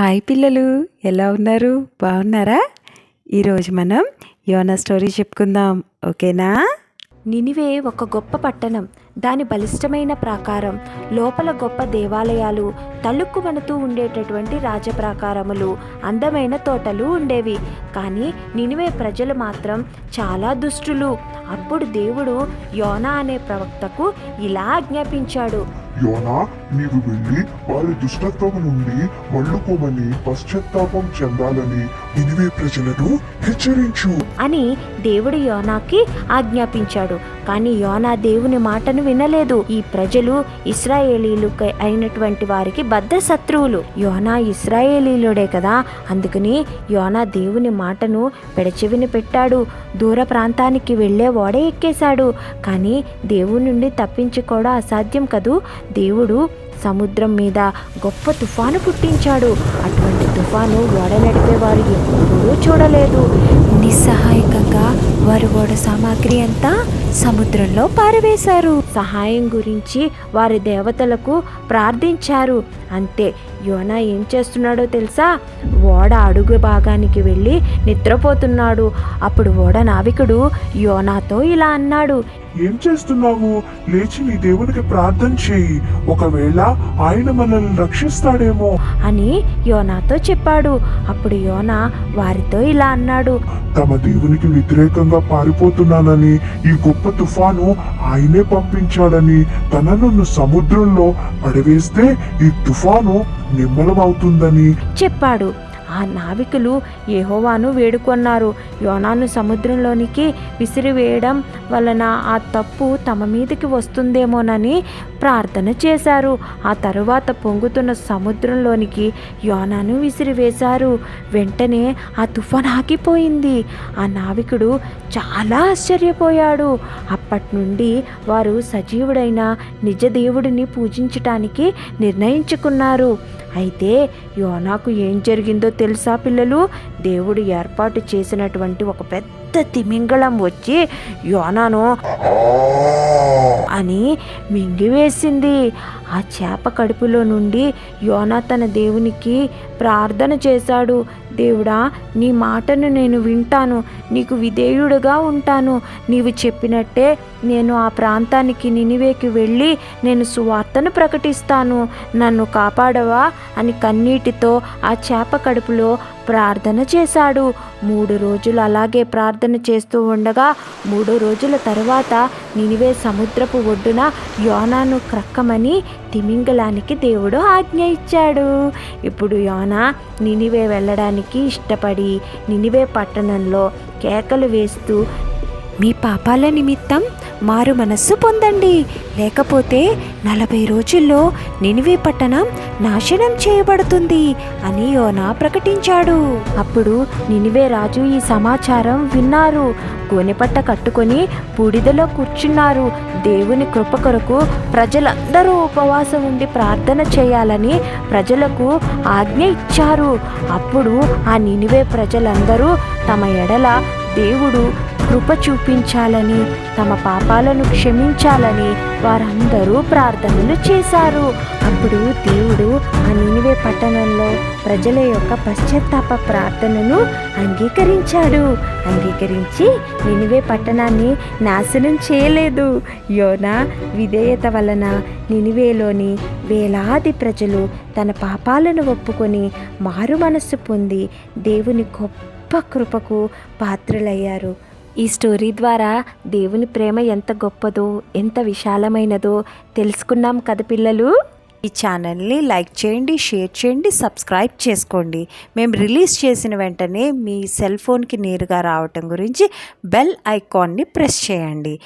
Hi పిల్లలు ఎలా ఉన్నారు? బాగున్నారా? ఈరోజు మనం యోనా స్టోరీ చెప్పుకుందాం ఓకేనా? నినివే ఒక గొప్ప పట్టణం దాని బలిష్టమైన ప్రాకారం లోపల గొప్ప దేవాలయాలు తళుక్కుమనుతూ ఉండేటటువంటి రాజప్రాకారములు అందమైన తోటలు ఉండేవి. కానీ నినివే ప్రజలు మాత్రం చాలా దుష్టులు. అప్పుడు దేవుడు యోనా అనే ప్రవక్తకు ఇలా ఆజ్ఞాపించాడు యోనా నీవు వెళ్ళి వారి దుష్టత్వం నుండి మళ్ళుకోమని పశ్చాత్తాపం చెందాలని నినివే ప్రజలను హెచ్చరించు. అని దేవుడు యోనాకి ఆజ్ఞాపించాడు. కానీ యోనా దేవుని మాటను వినలేదు. ఈ ప్రజలు ఇస్రాయేలీలు అయినటువంటి వారికి బద్ద శత్రువులు. యోనా ఇస్రాయేలీలుడే కదా. అందుకని యోనా దేవుని మాటను పెడచెవిని పెట్టాడు. దూర ప్రాంతానికి వెళ్ళే ఓడ ఎక్కేశాడు. కానీ దేవుని నుండి తప్పించుకోవడం అసాధ్యం కదూ? దేవుడు సముద్రం మీద గొప్ప తుఫాను పుట్టించాడు. అటువంటి తుఫాను ఓడ నడిపేవారు ఎప్పుడూ చూడలేదు. నిస్సహాయకంగా వారు ఓడ సామాగ్రి అంతా సముద్రంలో పారవేశారు. సహాయం గురించి వారి దేవతలకు ప్రార్థించారు. అంతే యోనా ఏం చేస్తున్నాడో తెలుసా? ఓడ అడుగు భాగానికి వెళ్ళి నిద్రపోతున్నాడు. అప్పుడు ఓడ నావికుడు యోనాతో ఇలా అన్నాడు ఏం చేస్తున్నావు? లేచి నీ దేవునికి ప్రార్థన చేయి. ఒకవేళ ఆయన మనల్ని రక్షిస్తాడేమో. అని యోనాతో చెప్పాడు. అప్పుడు యోనా వారితో ఇలా అన్నాడు. తమ దేవునికి వ్యతిరేకంగా పారిపోతున్నానని ఈ గొప్ప తుఫాను ఆయనే పంపించాడని తనను సముద్రంలో పడవేస్తే ఈ తుఫాను నిమ్మలమవుతుందని చెప్పాడు. ఆ నావికులు యెహోవాను వేడుకొన్నారు. యోనాను సముద్రంలోనికి విసిరివేయడం వలన ఆ తప్పు తమ మీదకి వస్తుందేమోనని ప్రార్థన చేశారు. ఆ తరువాత పొంగుతున్న సముద్రంలోనికి యోనాను విసిరివేశారు. వెంటనే ఆ తుఫాన్ ఆగిపోయింది. ఆ నావికుడు చాలా ఆశ్చర్యపోయాడు. అప్పటి నుండి వారు సజీవుడైన నిజ దేవుడిని పూజించటానికి నిర్ణయించుకున్నారు. అయితే యోనాకు ఏం జరిగిందో తెలుసా పిల్లలు? దేవుడు ఏర్పాటు చేసినటువంటి ఒక పెద్ద పెద్ద తిమింగళం వచ్చి యోనాను! అని మింగివేసింది ఆ చేప కడుపులో నుండి యోనా తన దేవునికి ప్రార్థన చేశాడు. దేవుడా నీ మాటను నేను వింటాను. నీకు విధేయుడుగా ఉంటాను. నీవు చెప్పినట్టే నేను ఆ ప్రాంతానికి నినివేకి వెళ్ళి నేను సువార్తను ప్రకటిస్తాను. నన్ను కాపాడవా? అని కన్నీటితో ఆ చేప కడుపులో ప్రార్థన చేశాడు. మూడు రోజులు అలాగే ప్రార్థన చేస్తూ ఉండగా మూడు రోజుల తర్వాత నినివే సముద్రపు ఒడ్డున యోనాను క్రక్కమని తిమింగలానికి దేవుడు ఆజ్ఞ ఇచ్చాడు. ఇప్పుడు యోనా నినివే వెళ్ళడానికి ఇష్టపడి నినివే పట్టణంలో కేకలు వేస్తూ మీ పాపాల నిమిత్తం మారు మనస్సు పొందండి. లేకపోతే నలభై రోజుల్లో నినివే పట్టణం నాశనం చేయబడుతుంది అని యోనా ప్రకటించాడు. అప్పుడు నినివే రాజు ఈ సమాచారం విన్నారు. గోనెపట్ట కట్టుకొని బూడిదలో కూర్చున్నారు. దేవుని కృప కొరకు ప్రజలందరూ ఉపవాసం ఉండి ప్రార్థన చేయాలని ప్రజలకు ఆజ్ఞ ఇచ్చారు. అప్పుడు ఆ నినివే ప్రజలందరూ తమ ఎడల దేవుడు కృప చూపించాలని తమ పాపాలను క్షమించాలని వారందరూ ప్రార్థనలు చేశారు. అప్పుడు దేవుడు ఆ నినివే పట్టణంలో ప్రజల యొక్క పశ్చాత్తాప ప్రార్థనను అంగీకరించాడు. అంగీకరించి నినివే పట్టణాన్ని నాశనం చేయలేదు. యోనా విధేయత వలన నినివేలోని వేలాది ప్రజలు తన పాపాలను ఒప్పుకొని మారు మనస్సు పొంది దేవుని గొప్ప కృపకు పాత్రులయ్యారు. ఈ స్టోరీ ద్వారా దేవుని ప్రేమ ఎంత గొప్పదో ఎంత విశాలమైనదో తెలుసుకున్నాం కదా పిల్లలు? ఈ ఛానల్ని లైక్ చేయండి షేర్ చేయండి సబ్స్క్రైబ్ చేసుకోండి. మేము రిలీజ్ చేసిన వెంటనే మీ సెల్ ఫోన్కి నేరుగా రావటం గురించి బెల్ ఐకాన్ని ప్రెస్ చేయండి.